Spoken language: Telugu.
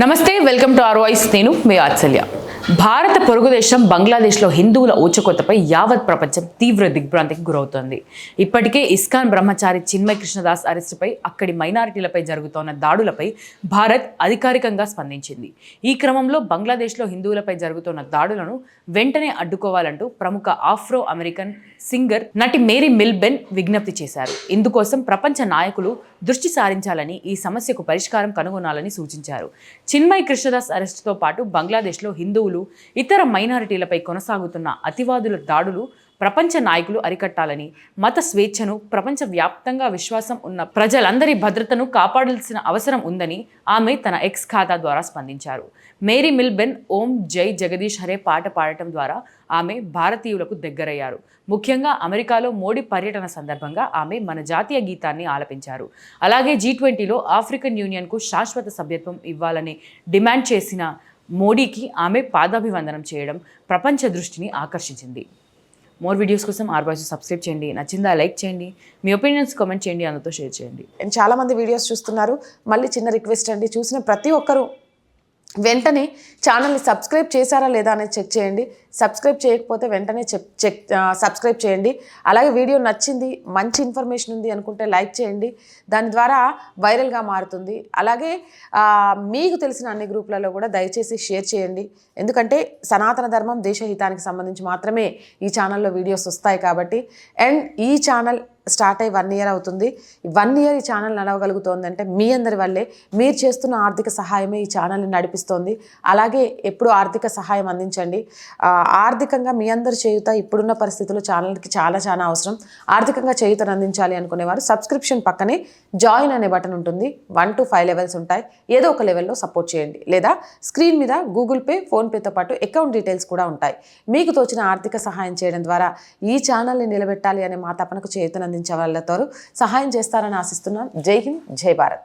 నమస్తే వెల్కమ్ టు ఆర్ వాయిస్ నేను మీ ఆత్సల్య. భారత పొరుగు దేశం బంగ్లాదేశ్లో హిందువుల ఊచకొత్తపై యావత్ ప్రపంచం తీవ్ర దిగ్భ్రాంతికి గురవుతోంది. ఇప్పటికే ఇస్కాన్ బ్రహ్మచారి చిన్మయ కృష్ణదాస్ అరెస్టుపై అక్కడి మైనారిటీలపై జరుగుతోన్న దాడులపై భారత్ అధికారికంగా స్పందించింది. ఈ క్రమంలో బంగ్లాదేశ్లో హిందువులపై జరుగుతున్న దాడులను వెంటనే అడ్డుకోవాలంటూ ప్రముఖ ఆఫ్రో అమెరికన్ సింగర్ నటి మేరీ మిల్బెన్ విజ్ఞప్తి చేశారు. ఇందుకోసం ప్రపంచ నాయకులు దృష్టి సారించాలని ఈ సమస్యకు పరిష్కారం కనుగొనాలని సూచించారు. చిన్మయ్ కృష్ణదాస్ అరెస్టుతో పాటు బంగ్లాదేశ్లో హిందువులు ఇతర మైనారిటీలపై కొనసాగుతున్న అతివాదుల దాడులు ప్రపంచ నాయకులు అరికట్టాలని మత స్వేచ్ఛను ప్రపంచ వ్యాప్తంగా విశ్వాసం ఉన్న ప్రజలందరి భద్రతను కాపాడాల్సిన అవసరం ఉందని ఆమె తన ఎక్స్ ఖాతా ద్వారా స్పందించారు. మేరీ మిల్బెన్ ఓం జై జగదీష్ హరే పాట పాడటం ద్వారా ఆమె భారతీయులకు దగ్గరయ్యారు. ముఖ్యంగా అమెరికాలో మోడీ పర్యటన సందర్భంగా ఆమె మన జాతీయ గీతాన్ని ఆలపించారు. అలాగే జీ ట్వంటీలో ఆఫ్రికన్ యూనియన్కు శాశ్వత సభ్యత్వం ఇవ్వాలని డిమాండ్ చేసిన మోడీకి ఆమె పాదాభివందనం చేయడం ప్రపంచ దృష్టిని ఆకర్షించింది. మోర్ వీడియోస్ కోసం ఆర్ బాయ్స్ సబ్స్క్రైబ్ చేయండి. నచ్చిందా లైక్ చేయండి. మీ ఒపీనియన్స్ కామెంట్ చేయండి. అందరితో షేర్ చేయండి. అండ్ చాలా మంది వీడియోస్ చూస్తున్నారు. మళ్ళీ చిన్న రిక్వెస్ట్ అండి. చూసిన ప్రతి ఒక్కరూ వెంటనే ఛానల్ని సబ్స్క్రైబ్ చేశారా లేదా అనేది చెక్ చేయండి. సబ్స్క్రైబ్ చేయకపోతే వెంటనే చెక్ చెక్ సబ్స్క్రైబ్ చేయండి. అలాగే వీడియో నచ్చింది మంచి ఇన్ఫర్మేషన్ ఉంది అనుకుంటే లైక్ చేయండి. దాని ద్వారా వైరల్గా మారుతుంది. అలాగే మీకు తెలిసిన అన్ని గ్రూపులలో కూడా దయచేసి షేర్ చేయండి. ఎందుకంటే సనాతన ధర్మం దేశహితానికి సంబంధించి మాత్రమే ఈ ఛానల్లో వీడియోస్ వస్తాయి కాబట్టి. అండ్ ఈ ఛానల్ స్టార్ట్ అయ్యి వన్ ఇయర్ అవుతుంది. వన్ ఇయర్ ఈ ఛానల్ నడవగలుగుతోందంటే మీ అందరి వల్లే. మీరు చేస్తున్న ఆర్థిక సహాయమే ఈ ఛానల్ని నడిపిస్తోంది. అలాగే ఎప్పుడు ఆర్థిక సహాయం అందించండి. ఆర్థికంగా మీ అందరి చేయుత ఇప్పుడున్న పరిస్థితుల్లో ఛానల్కి చాలా చాలా అవసరం. ఆర్థికంగా చేయుతను అందించాలి అనుకునేవారు సబ్స్క్రిప్షన్ పక్కనే జాయిన్ అనే బటన్ ఉంటుంది. వన్ టు ఫైవ్ లెవెల్స్ ఉంటాయి. ఏదో ఒక లెవెల్లో సపోర్ట్ చేయండి. లేదా స్క్రీన్ మీద గూగుల్ పే ఫోన్పేతో పాటు అకౌంట్ డీటెయిల్స్ కూడా ఉంటాయి. మీకు తోచిన ఆర్థిక సహాయం చేయడం ద్వారా ఈ ఛానల్ని నిలబెట్టాలి అనే మా తపనకు చేయుతను అందించే వాళ్ళతో సహాయం చేస్తారని ఆశిస్తున్నాను జై హింద్ జై భారత్.